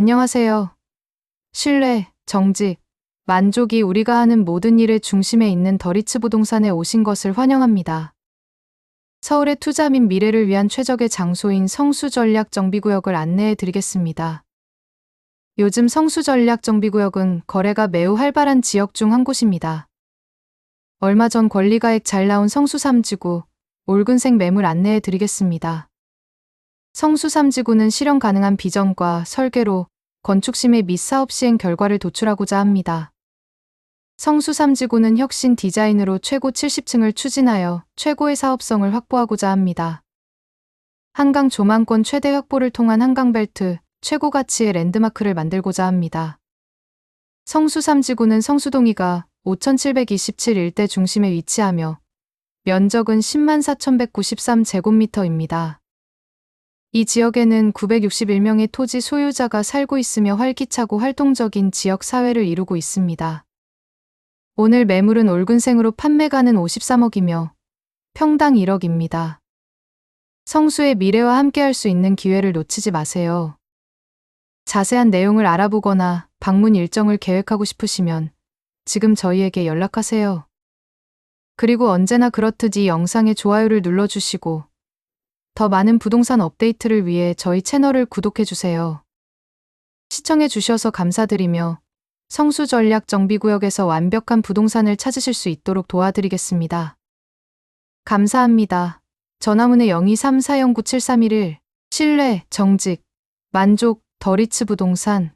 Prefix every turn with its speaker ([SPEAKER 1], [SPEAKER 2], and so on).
[SPEAKER 1] 안녕하세요. 신뢰, 정직, 만족이 우리가 하는 모든 일의 중심에 있는 더리츠 부동산에 오신 것을 환영합니다. 서울의 투자 및 미래를 위한 최적의 장소인 성수전략정비구역을 안내해 드리겠습니다. 요즘 성수전략정비구역은 거래가 매우 활발한 지역 중 한 곳입니다. 얼마 전 권리가액 잘 나온 성수 3지구, 올근생 매물 안내해 드리겠습니다. 성수 3지구는 실현 가능한 비전과 설계로 건축 심의 및 사업 시행 결과를 도출하고자 합니다. 성수 3지구는 혁신 디자인으로 최고 70층을 추진하여 최고의 사업성을 확보하고자 합니다. 한강 조망권 최대 확보를 통한 한강벨트 최고 가치의 랜드마크를 만들고자 합니다. 성수 3지구는 성수동이가 5,727 일대 중심에 위치하며 면적은 10만 4,193제곱미터입니다. 이 지역에는 961명의 토지 소유자가 살고 있으며 활기차고 활동적인 지역 사회를 이루고 있습니다. 오늘 매물은 올근생으로 판매가는 53억이며 평당 1억입니다. 성수의 미래와 함께할 수 있는 기회를 놓치지 마세요. 자세한 내용을 알아보거나 방문 일정을 계획하고 싶으시면 지금 저희에게 연락하세요. 그리고 언제나 그렇듯 이 영상에 좋아요를 눌러주시고 더 많은 부동산 업데이트를 위해 저희 채널을 구독해주세요. 시청해주셔서 감사드리며 성수 전략 정비구역에서 완벽한 부동산을 찾으실 수 있도록 도와드리겠습니다. 감사합니다. 전화문의 0234097311 신뢰, 정직, 만족, 더리츠 부동산